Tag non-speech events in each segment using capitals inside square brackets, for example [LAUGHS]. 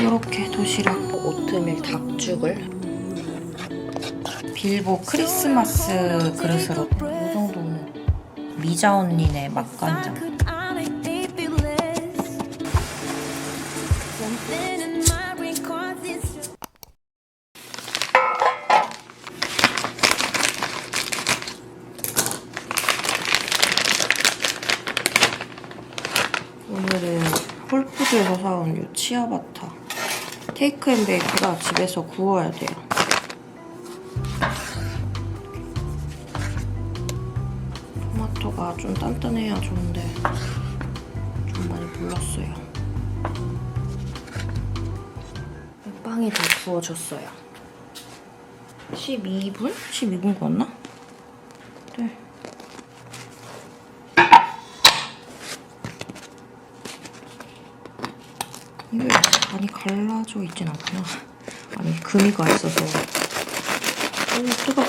이렇게 도시락. 오트밀 닭죽을? 빌보 크리스마스 그릇으로 이 정도는 미자 언니네 맛간장 홀푸드에서 사온 이 치아바타 테이크앤베이크라 집에서 구워야 돼요. 토마토가 좀 단단해야 좋은데 좀 많이 불렀어요. 빵이 다 구워졌어요. 12분? 12분 구웠나? 네. 이게 많이 갈라져 있진 않구나. 아니 금이가 있어서. 오 뜨거.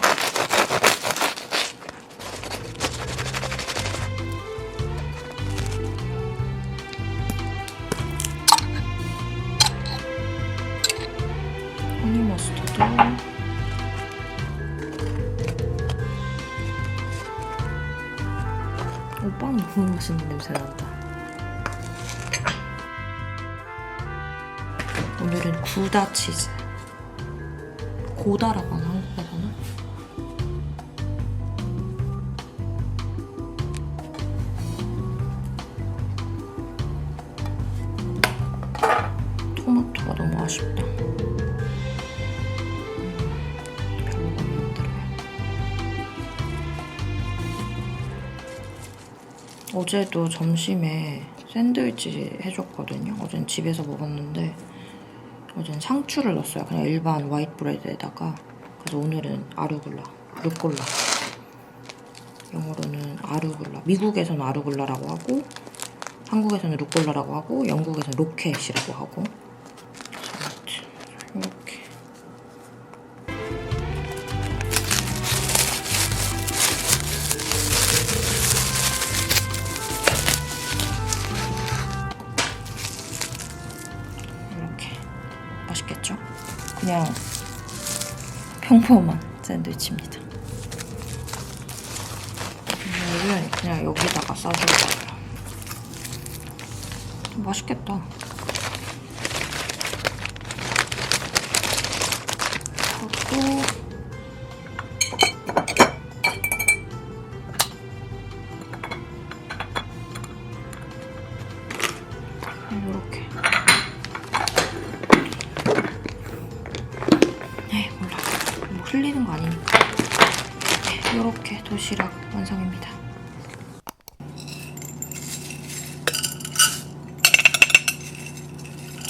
허니 머스터드. 오빵 너무 맛있는 냄새 난다. 오늘은 구다 치즈. 고다라고 하나 한국에서는? 토마토가 너무 아쉽다. 어제도 점심에 샌드위치 해줬거든요. 어젠 집에서 먹었는데 어젠 상추를 넣었어요. 그냥 일반 화이트 브레드에다가. 그래서 오늘은 아루굴라, 루꼴라. 영어로는 아루굴라. 미국에서는 아루굴라라고 하고 한국에서는 루꼴라라고 하고 영국에서는 로켓이라고 하고 맛있겠죠? 그냥 평범한 샌드위치입니다. 그냥 여기다가 싸줄 거예요. 맛있겠다. 뭐 흘리는 거 아니니까. 네, 이렇게 도시락 완성입니다.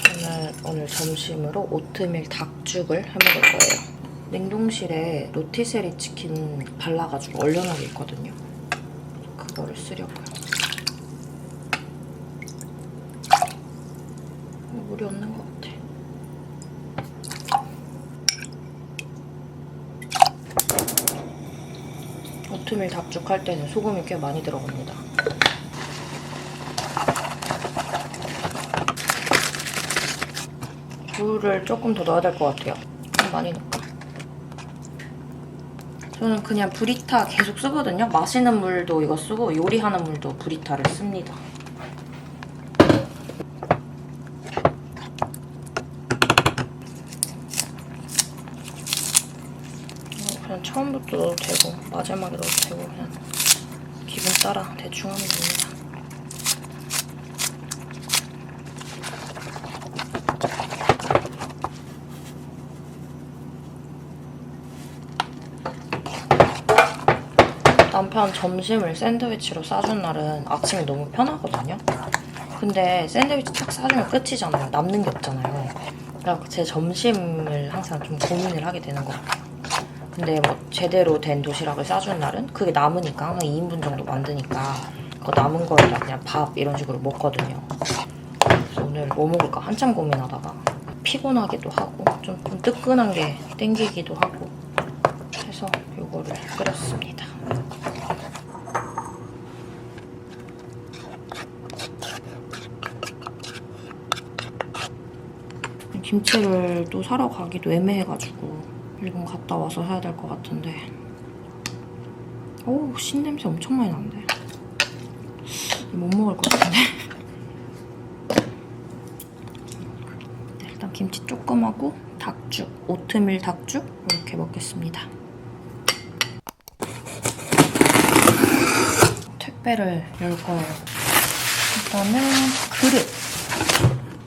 저는 오늘 점심으로 오트밀 닭죽을 해 먹을 거예요. 냉동실에 로티세리 치킨 발라가지고 얼려놓은 게 있거든요. 그거를 쓰려고요. 물이 없는 것 같아. 오트밀 닭죽 할 때는 소금이 꽤 많이 들어갑니다. 물을 조금 더 넣어야 될 것 같아요. 좀 많이 넣을까? 저는 그냥 브리타 계속 쓰거든요. 마시는 물도 이거 쓰고 요리하는 물도 브리타를 씁니다. 어, 그냥 처음부터 넣어도 되고 마지막에 넣어도 되고 그냥 기분 따라 대충 하면 됩니다. 남편 점심을 샌드위치로 싸준 날은 아침이 너무 편하거든요. 근데 샌드위치 딱 싸주면 끝이잖아요. 남는 게 없잖아요. 그래서 제 점심을 항상 좀 고민을 하게 되는 것 같아요. 근데 뭐 제대로 된 도시락을 싸준 날은 그게 남으니까 항상 2인분 정도 만드니까 그 남은 거에다 그냥 밥 이런 식으로 먹거든요. 오늘 뭐 먹을까 한참 고민하다가 피곤하기도 하고 좀, 좀 뜨끈한 게 땡기기도 하고 해서 이거를 끓였습니다. 김치를 또 사러 가기도 애매해가지고 일본 갔다 와서 사야 될 것 같은데. 오 신냄새 엄청 많이 나는데. 못 먹을 것 같은데. [LAUGHS] 네, 일단 김치 조금 하고 닭죽 오트밀 닭죽 이렇게 먹겠습니다. 택배를 열 거예요. 일단은 그릇.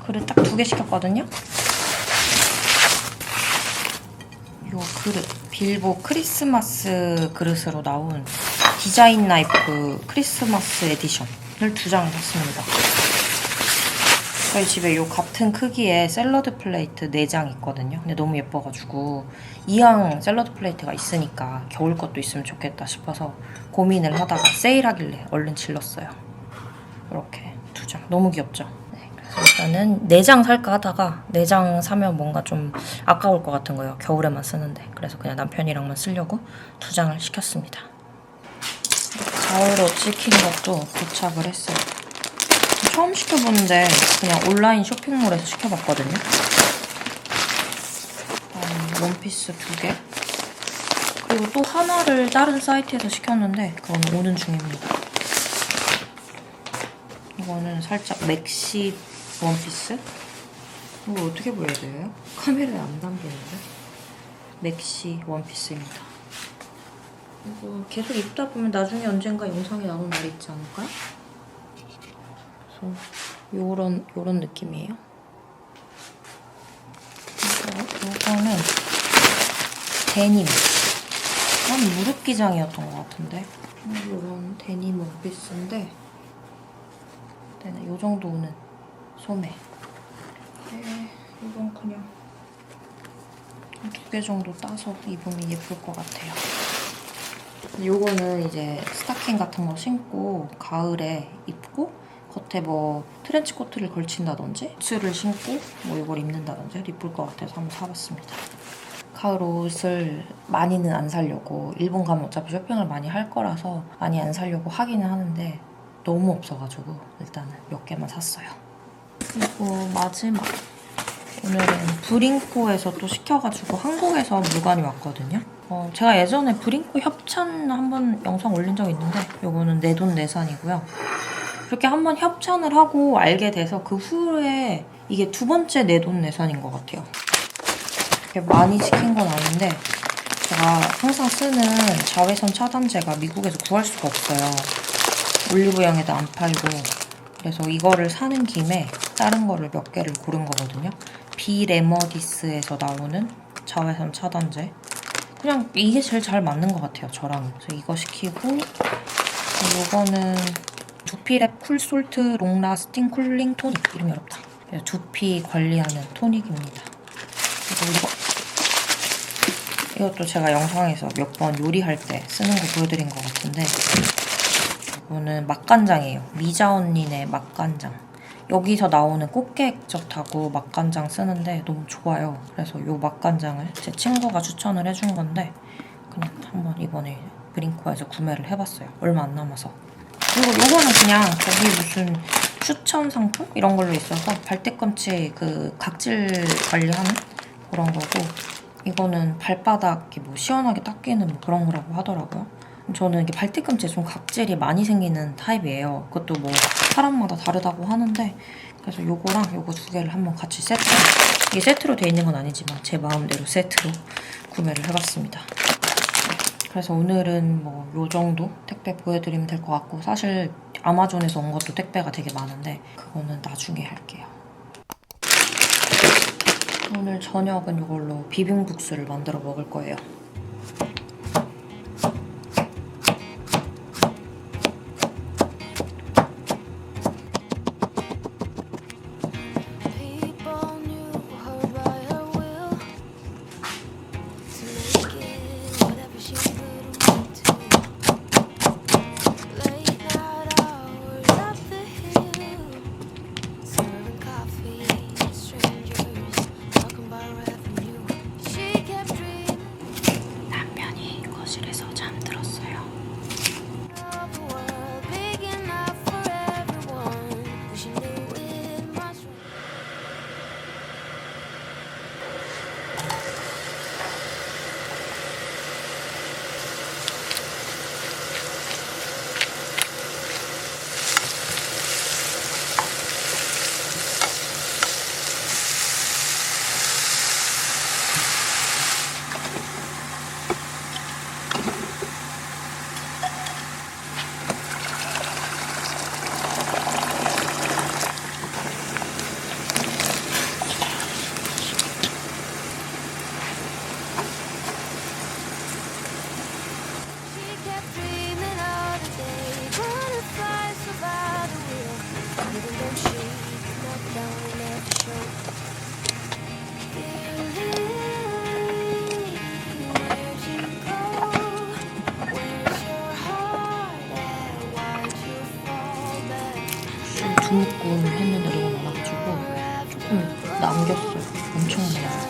그릇 딱 두 개 시켰거든요 요 그릇 빌보 크리스마스 그릇으로 나온 디자인 나이프 크리스마스 에디션을 두 장을 샀습니다. 저희 집에 요 같은 크기의 샐러드 플레이트 4장 있거든요. 근데 너무 예뻐가지고 이왕 샐러드 플레이트가 있으니까 겨울 것도 있으면 좋겠다 싶어서 고민을 하다가 세일하길래 얼른 질렀어요. 이렇게 두 장. 너무 귀엽죠? 일단은 4장 살까 하다가 4장 사면 뭔가 좀 아까울 것 같은 거예요. 겨울에만 쓰는데. 그래서 그냥 남편이랑만 쓰려고 두 장을 시켰습니다. 자우로 치킨 것도 도착을 했어요. 처음 시켜보는데 그냥 온라인 쇼핑몰에서 시켜봤거든요. 음, 원피스 두 개. 그리고 또 하나를 다른 사이트에서 시켰는데 그건 오는 중입니다. 이거는 살짝 맥시 원피스? 이거 어떻게 보여줘요? 카메라에 안 담기는데? 맥시 원피스입니다. 이거 계속 입다 보면 나중에 언젠가 영상에 나오는 날이 있지 않을까요? 그래서 요런 요런 느낌이에요. 요거는 데님. 한 무릎 기장이었던 것 같은데. 요런 데님 원피스인데 되네. 요 정도 오는 소매. 네, 이건 그냥 두 개 정도 따서 입으면 예쁠 것 같아요. 요거는 이제 스타킹 같은 거 신고 가을에 입고 겉에 뭐 트렌치 코트를 걸친다든지 부츠를 신고 뭐 이걸 입는다든지 예쁠 것 같아서 한번 사봤습니다. 가을 옷을 많이는 안 사려고 일본 가면 어차피 쇼핑을 많이 할 거라서 많이 안 사려고 하기는 하는데 너무 없어가지고 일단은 몇 개만 샀어요. 그리고 마지막 오늘은 브링코에서 또 시켜가지고 한국에서 물건이 왔거든요. 어, 제가 예전에 브링코 협찬 한번 영상 올린 적 있는데 요거는 내 돈 내산이고요. 그렇게 한번 협찬을 하고 알게 돼서 그 후에 이게 두 번째 내 돈 내산인 것 같아요. 그렇게 많이 시킨 건 아닌데 제가 항상 쓰는 자외선 차단제가 미국에서 구할 수가 없어요. 올리브영에도 안 팔고 그래서 이거를 사는 김에 다른 거를 몇 개를 고른 거거든요. 비레머디스에서 나오는 자외선 차단제. 그냥 이게 제일 잘 맞는 것 같아요, 저랑. 그래서 이거 시키고 이거는 두피랩 쿨솔트 롱라스팅 쿨링 토닉. 이름이 어렵다. 그래서 두피 관리하는 토닉입니다. 그리고 이거 이것도 제가 영상에서 몇 번 요리할 때 쓰는 거 보여드린 것 같은데 이거는 맛간장이에요. 미자 언니네 맛간장. 여기서 나오는 꽃게 액젓하고 맛간장 쓰는데 너무 좋아요. 그래서 이 맛간장을 제 친구가 추천을 해준 건데 그냥 한번 이번에 브링코에서 구매를 해봤어요. 얼마 안 남아서. 그리고 이거는 그냥 거기 무슨 추천 상품 이런 걸로 있어서 발뒤꿈치 그 각질 관리하는 그런 거고 이거는 발바닥이 뭐 시원하게 닦이는 뭐 그런 거라고 하더라고요. 저는 이게 발뒤꿈치에 좀 각질이 많이 생기는 타입이에요. 그것도 뭐 사람마다 다르다고 하는데 그래서 요거랑 요거 두 개를 한번 같이 세트 이게 세트로 돼 있는 건 아니지만 제 마음대로 세트로 구매를 해봤습니다. 그래서 오늘은 뭐 요 정도 택배 보여드리면 될 것 같고 사실 아마존에서 온 것도 택배가 되게 많은데 그거는 나중에 할게요. 오늘 저녁은 이걸로 비빔국수를 만들어 먹을 거예요. 두묶음 했는데 너무 많아가지고 조금 남겼어요. 엄청 많아요.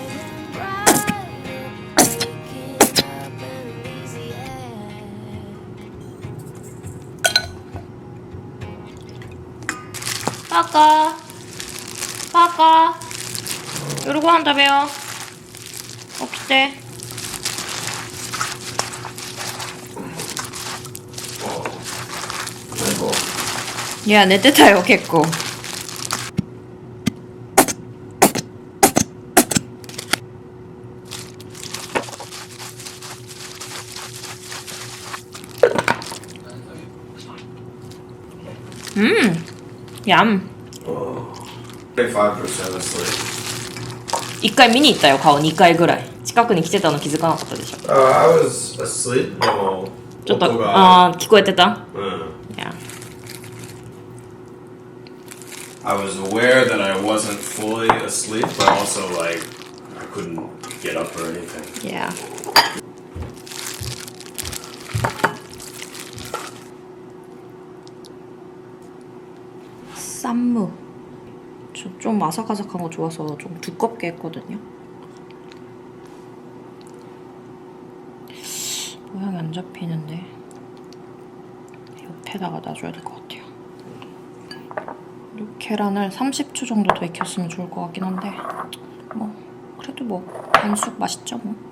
빠까 빠까 이러고 한다며요 없대 いや寝てたよ結構。うん。一回見に行ったよ顔2回ぐらい。近くに来てたの気づかなかったでしょ。Uh, I was asleep. ちょっとああ聞こえてた？うん。I was aware that I wasn't fully asleep, but also like I couldn't get up or anything. いや。쌈무. 저 좀 아삭아삭한 거 좋아서 좀 두껍게 했거든요. 모양이 안 잡히는데 옆에다가 놔줘야 될 것 같아요. 이 계란을 30초 정도 더 익혔으면 좋을 것 같긴 한데 뭐 그래도 뭐 반숙 맛있죠 뭐.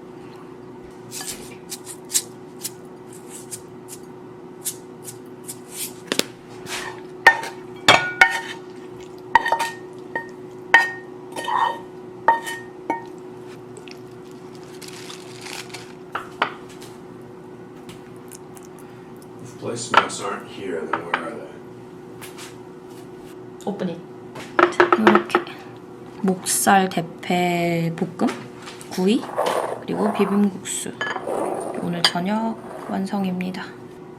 목살 대패 볶음, 구이, 그리고 비빔국수. 오늘 저녁 완성입니다.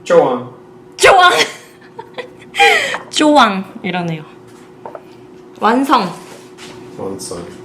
Joan. 쪼왕! 쪼왕! 이러네요. 완성! Son.